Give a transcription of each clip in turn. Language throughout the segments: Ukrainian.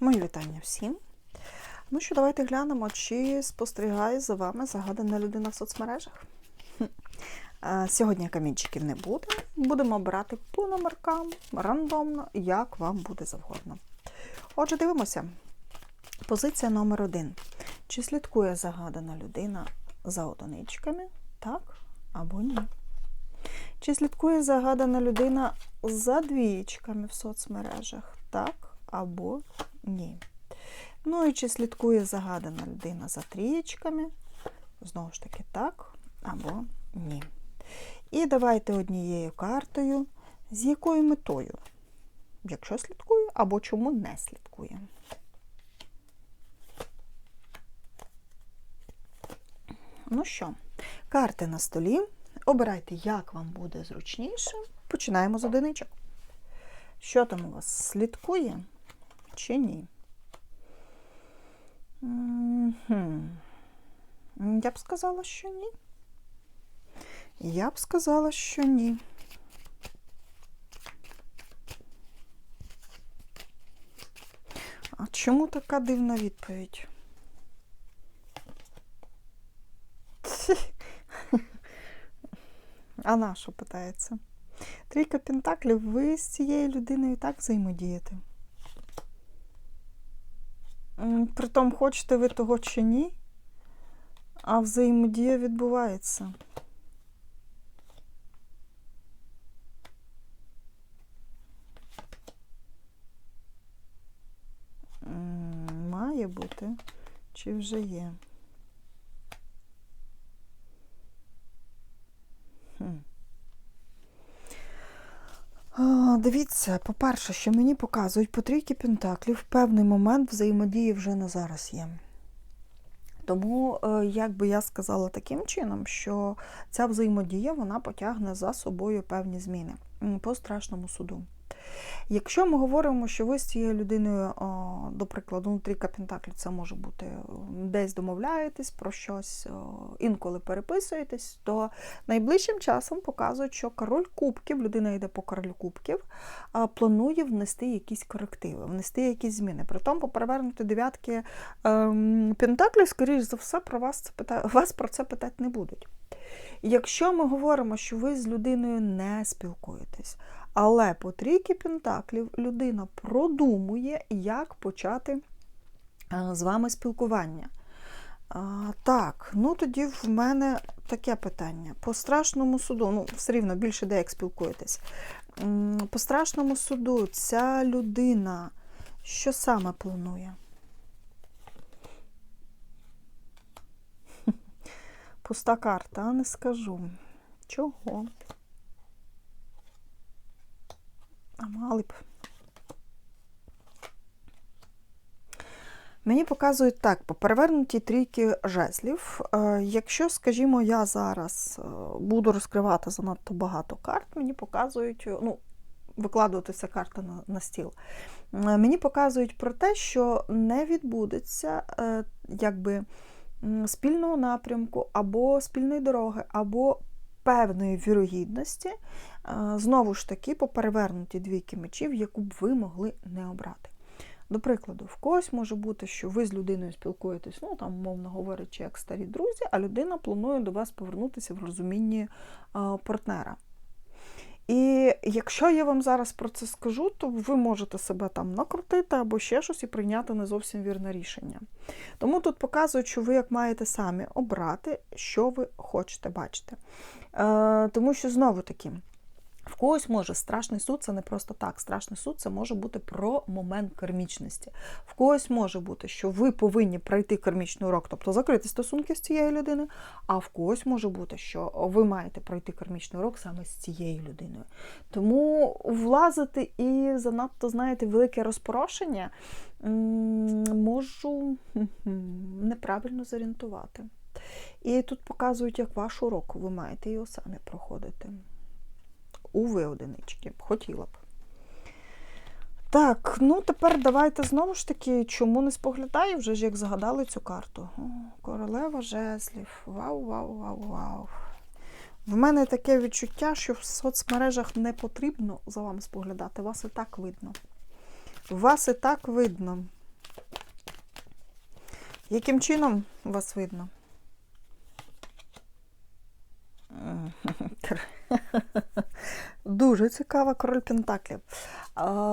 Мої вітання всім. Ну що, давайте глянемо, чи спостерігає за вами загадана людина в соцмережах. Сьогодні камінчиків не буде. Будемо обирати по номеркам рандомно, як вам буде завгодно. Отже, дивимося. Позиція номер один. Чи слідкує загадана людина за одиничками? Так або ні? Чи слідкує загадана людина за двієчками в соцмережах? Так або ні. Ну і чи слідкує загадана людина за трієчками? Знову ж таки, так або ні. І давайте однією картою, з якою метою? Якщо слідкує, або чому не слідкує. Ну що, карти на столі. Обирайте, як вам буде зручніше. Починаємо з одиничок. Що там у вас слідкує чи ні? Я б сказала, що ні. Я б сказала, що ні. А чому така дивна відповідь? А на що питається? Трійка Пентаклів, ви з цією людиною так взаємодієте. Притом, хочете ви того чи ні, а взаємодія відбувається. Має бути, чи вже є? Хм. А, Дивіться, по-перше, що мені показують по трійки пентаклів, певний момент взаємодії вже на зараз є. Тому, е, як би я сказала таким чином, що ця взаємодія вона потягне за собою певні зміни по страшному суду. Якщо ми говоримо, що ви з цією людиною, до прикладу, ну, трійка пентаклів, це може бути десь домовляєтесь про щось, інколи переписуєтесь, то найближчим часом показують, що король кубків, людина йде по королю кубків, планує внести якісь корективи, внести якісь зміни. Притом, по перевернути дев'ятки ем, пентаклів, скоріш за все, про вас, це пита... вас про це питати не будуть. Якщо ми говоримо, що ви з людиною не спілкуєтесь, але по трійки пентаклів людина продумує, як почати з вами спілкування. А, так, ну тоді в мене таке питання. По страшному суду, ну, все рівно більше де як спілкуєтесь. По страшному суду ця людина що саме планує? Пуста карта, не скажу. Чого? А мали б. Мені показують так, по перевернутій трійки жезлів. Е, Якщо, скажімо, я зараз е, буду розкривати занадто багато карт, мені показують, е, ну, викладуватися карта на, на стіл. Мені показують про те, що не відбудеться якби спільного напрямку або спільної дороги, або певної вірогідності, знову ж таки, по перевернуті двійки мечів, яку б ви могли не обрати. До прикладу, в когось може бути, що ви з людиною спілкуєтесь, ну там, мовно говорячи, як старі друзі, а людина планує до вас повернутися в розумінні партнера. І якщо я вам зараз про це скажу, то ви можете себе там накрутити або ще щось і прийняти не зовсім вірне рішення. Тому тут показують, що ви як маєте самі обрати, що ви хочете бачити. Е, тому що знову таки. В когось може страшний суд це не просто так. Страшний суд це може бути про момент кармічності. В когось може бути, що ви повинні пройти кармічний урок, тобто закрити стосунки з цією людиною, а в когось може бути, що ви маєте пройти кармічний урок саме з цією людиною. Тому влазити і занадто, знаєте, велике розпорошення можу неправильно зорієнтувати. І тут показують, як ваш урок, ви маєте його самі проходити. У ви одинички. Хотіла б. Так, ну тепер давайте знову ж таки, чому не споглядаю, вже ж як згадали цю карту. О, королева жезлів. Вау, вау, вау, вау. В мене таке відчуття, що в соцмережах не потрібно за вами споглядати. Вас і так видно. Вас і так видно. Яким чином вас видно? Дуже цікава король Пентаклів.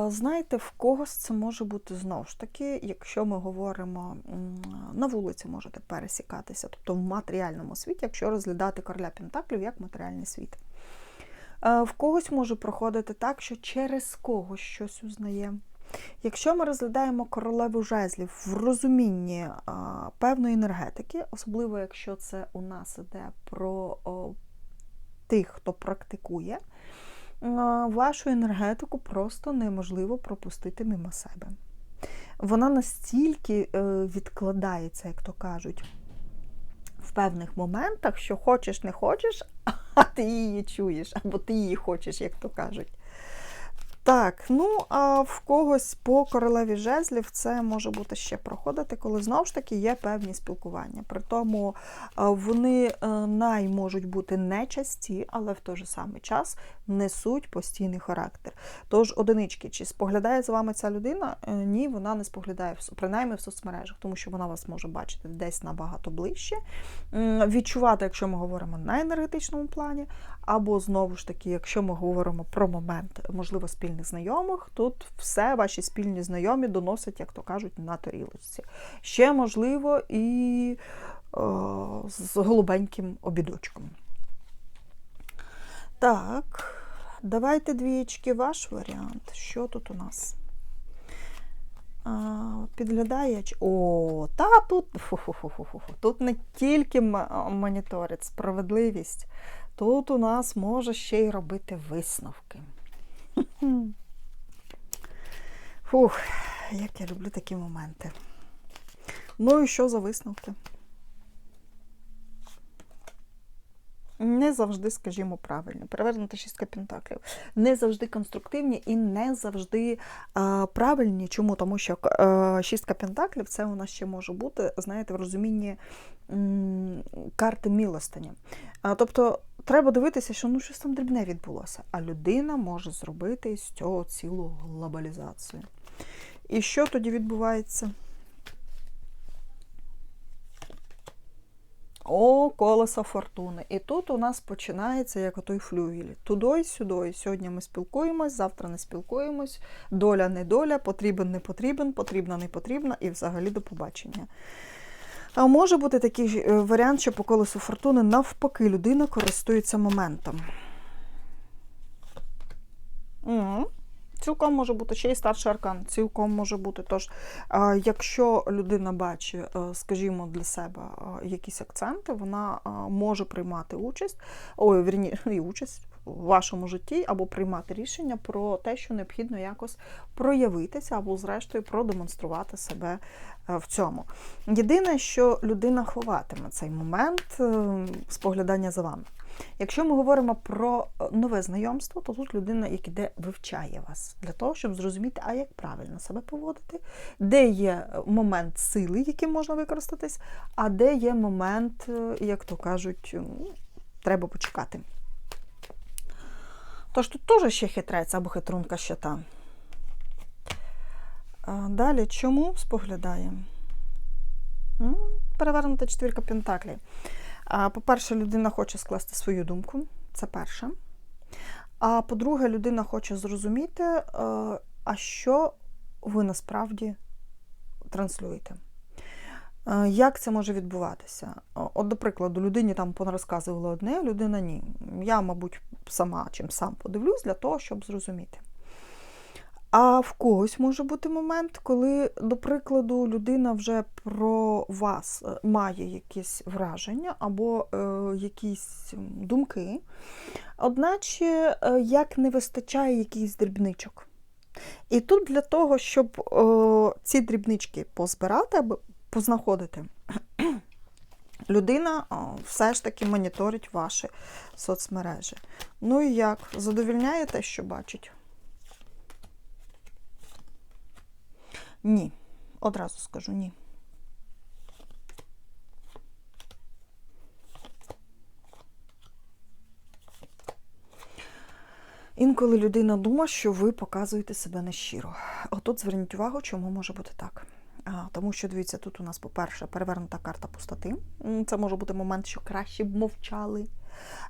Знаєте, в когось це може бути знову ж таки, якщо ми говоримо на вулиці, можете пересікатися, тобто в матеріальному світі, якщо розглядати короля Пентаклів як матеріальний світ. В когось може проходити так, що через когось щось узнає. Якщо ми розглядаємо королеву жезлів в розумінні певної енергетики, особливо якщо це у нас іде про тих, хто практикує, вашу енергетику просто неможливо пропустити мимо себе. Вона настільки е, відкладається, як то кажуть, в певних моментах, що хочеш, не хочеш, а ти її чуєш, або ти її хочеш, як то кажуть. Так, ну а в когось по королеві жезлів це може бути ще проходити, коли знову ж таки є певні спілкування. При тому вони е, най можуть бути нечасті, але в той же самий час несуть постійний характер. Тож, одинички, чи споглядає з вами ця людина? Е, ні, вона не споглядає принаймні в соцмережах, тому що вона вас може бачити десь набагато ближче. Відчувати, якщо ми говоримо на енергетичному плані, або знову ж таки, якщо ми говоримо про момент, можливо, спільних знайомих, тут все ваші спільні знайомі доносять, як то кажуть, на тарілочці. Ще, можливо, і о, з голубеньким обідочком. Так, давайте двієчки ваш варіант. Що тут у нас? Підглядає. О, та тут тут не тільки моніторить справедливість, тут у нас може ще й робити висновки. Фух, як я люблю такі моменти. Ну і що за висновки? Не завжди, скажімо, правильні. Перевернута шістка пентаклів. Не завжди конструктивні і не завжди а, правильні. Чому? Тому що а, шістка пентаклів це у нас ще може бути, знаєте, в розумінні м, карти милостині. А, тобто треба дивитися, що ну щось там дрібне відбулося, а людина може зробити з цього цілу глобалізацію. І що тоді відбувається? О, колесо фортуни. І тут у нас починається як отой флюгель. Тудой, сюдой. Сьогодні ми спілкуємось, завтра не спілкуємось, доля не доля, потрібен не потрібен, потрібна не потрібна, і взагалі до побачення. А може бути такий е, варіант, що по колесу фортуни навпаки людина користується моментом. Угу. Цілком може бути ще й старший аркан, цілком може бути. Тож, якщо людина бачить, е, скажімо, для себе е, якісь акценти, вона може приймати участь, ой, вірні, і участь в вашому житті, або приймати рішення про те, що необхідно якось проявитися, або, зрештою, продемонструвати себе е, в цьому. Єдине, що людина ховатиме цей момент споглядання за вами. Якщо ми говоримо про е, нове знайомство, то тут людина, як іде, вивчає вас для того, щоб зрозуміти, а як правильно себе поводити, де є е, момент сили, яким можна використатись, а де є момент, е, як то кажуть, треба почекати. Тож тут теж ще хитрець або хитрунка ще та. Далі, чому споглядаємо? Перевернута четвірка пентаклів. По-перше, людина хоче скласти свою думку, це перше. А по-друге, людина хоче зрозуміти, е, а що ви насправді транслюєте. Е, як це може відбуватися? От, до прикладу, людині там понарозказували одне, людина ні. Я, мабуть, сама чим сам подивлюсь для того, щоб зрозуміти. А в когось може бути момент, коли, до прикладу, людина вже про вас е, має якісь враження або е, якісь думки, одначе е, як не вистачає якихось дрібничок. І тут для того, щоб е, ці дрібнички позбирати познаходити, людина все ж таки моніторить ваші соцмережі. Ну і як? Задовільняє те, що бачить? Ні. Одразу скажу ні. Інколи людина думає, що ви показуєте себе нещиро. Отут зверніть увагу, чому може бути так. Тому що, дивіться, тут у нас, по-перше, перевернута карта пустоти. Це може бути момент, що краще б мовчали.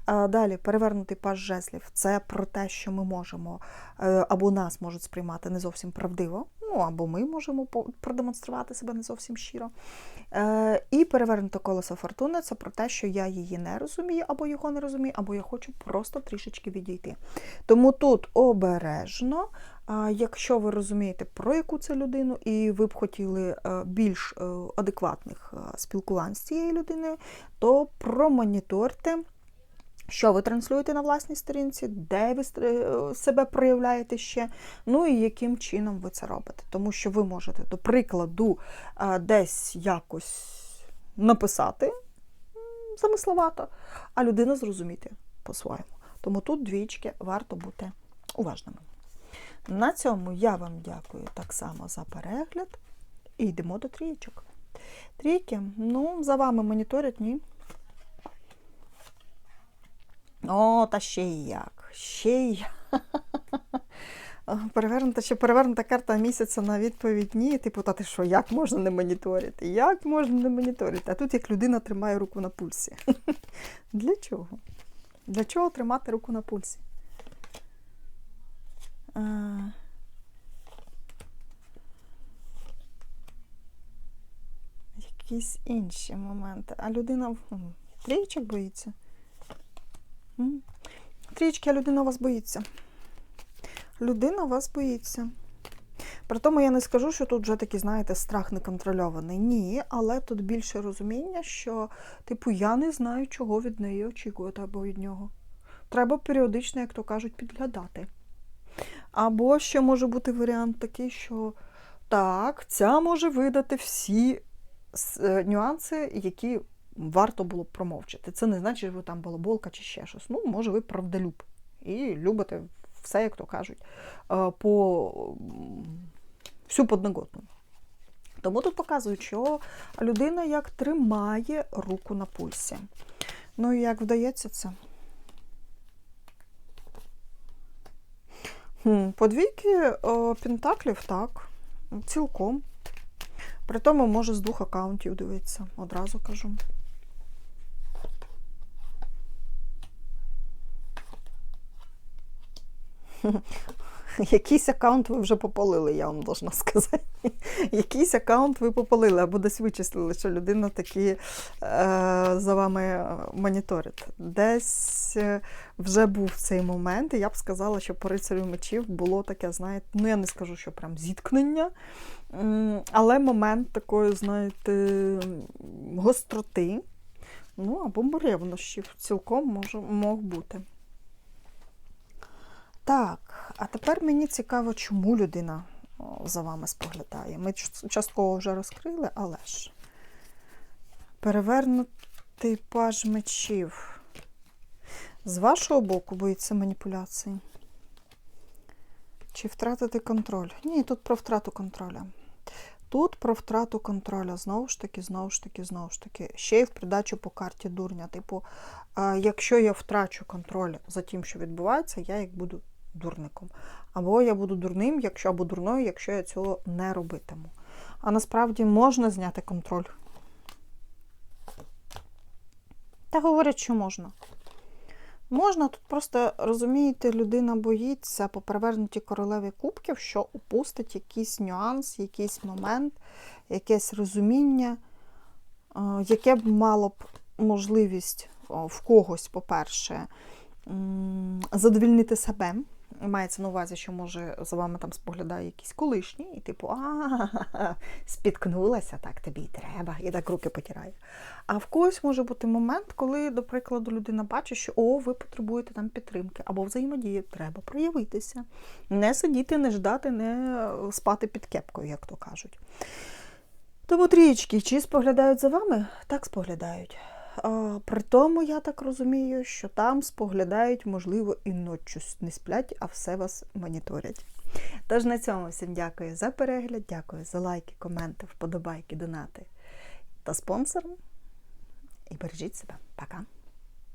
А, Далі, перевернутий паж жезлів. Це про те, що ми можемо е, або нас можуть сприймати не зовсім правдиво, ну або ми можемо продемонструвати себе не зовсім щиро. Е, І перевернуте колесо фортуни це про те, що я її не розумію, або його не розумію, або я хочу просто трішечки відійти. Тому тут обережно. Якщо ви розумієте, про яку це людину, і ви б хотіли е, більш е, адекватних е, спілкувань з цією людиною, то промоніторте, що ви транслюєте на власній сторінці, де ви е, себе проявляєте ще, ну і яким чином ви це робите. Тому що ви можете, до прикладу, е, десь якось написати замисловато, а людина зрозуміти по-своєму. Тому тут двічки варто бути уважними. На цьому я вам дякую так само за перегляд. І йдемо до трієчок. Трійки, ну, за вами моніторять, ні. О, та ще й як. Ще й як. Перевернута, ще перевернута карта місяця на відповідь ні. Типу, та ти що, як можна не моніторити? Як можна не моніторити? А тут як людина тримає руку на пульсі. Для чого? Для чого тримати руку на пульсі? Якісь інші моменти. А людина м, трієчок боїться. М. Трієчки, а людина вас боїться. Людина вас боїться. При тому я не скажу, що тут вже такий, знаєте, страх неконтрольований. Ні, але тут більше розуміння, що, типу, я не знаю, чого від неї очікувати або від нього. Треба періодично, як то кажуть, підглядати. Або ще може бути варіант такий, що так, ця може видати всі е, нюанси, які варто було б промовчати. Це не значить, що ви там балаболка чи ще щось. Ну, може, ви правдолюб і любите все, як то кажуть, е, по всю подноготну. Тому тут показують, що людина як тримає руку на пульсі. Ну і як вдається це? Подвійки о, пентаклів, так, цілком. При тому може з двох аккаунтів дивитися, одразу кажу. Якийсь аккаунт ви вже попалили, я вам должна сказати. Якийсь аккаунт ви попалили, або десь вичислили, що людина таки е, за вами моніторить. Десь е, вже був цей момент, і я б сказала, що по рицарю мечів було таке, знаєте, ну я не скажу, що прям зіткнення, але момент такої, знаєте, гостроти, ну або ревнощів цілком може, мог бути. Так, а тепер мені цікаво, чому людина за вами споглядає. Ми частково вже розкрили, але ж. Перевернутий паж мечів. З вашого боку боїться маніпуляції? Чи втратити контроль? Ні, тут про втрату контроля. Тут про втрату контроля. Знову ж таки, знову ж таки, знову ж таки. Ще й в придачу по карті дурня. Типу, якщо я втрачу контроль за тим, що відбувається, я як буду дурником. Або я буду дурним, якщо або дурною, якщо я цього не робитиму. А насправді можна зняти контроль. Та говорять, що можна. Можна, тут просто, розумієте, людина боїться по перевернутій королеві кубків, що упустить якийсь нюанс, якийсь момент, якесь розуміння, е, яке б мало б можливість в когось, по-перше, задовільнити себе. Мається на увазі, що може за вами там споглядає якийсь колишній, і типу, а спіткнулася, так тобі і треба, і так руки потирає. А в когось може бути момент, коли, до прикладу, людина бачить, що о, ви потребуєте там підтримки або взаємодії, треба проявитися. Не сидіти, не ждати, не спати під кепкою, як то кажуть. Тому трієчки, чи споглядають за вами? Так споглядають. При тому, я так розумію, що там споглядають, можливо, і ночі не сплять, а все вас моніторять. Тож на цьому всім дякую за перегляд, дякую за лайки, коменти, вподобайки, донати та спонсорам. І бережіть себе. Пока!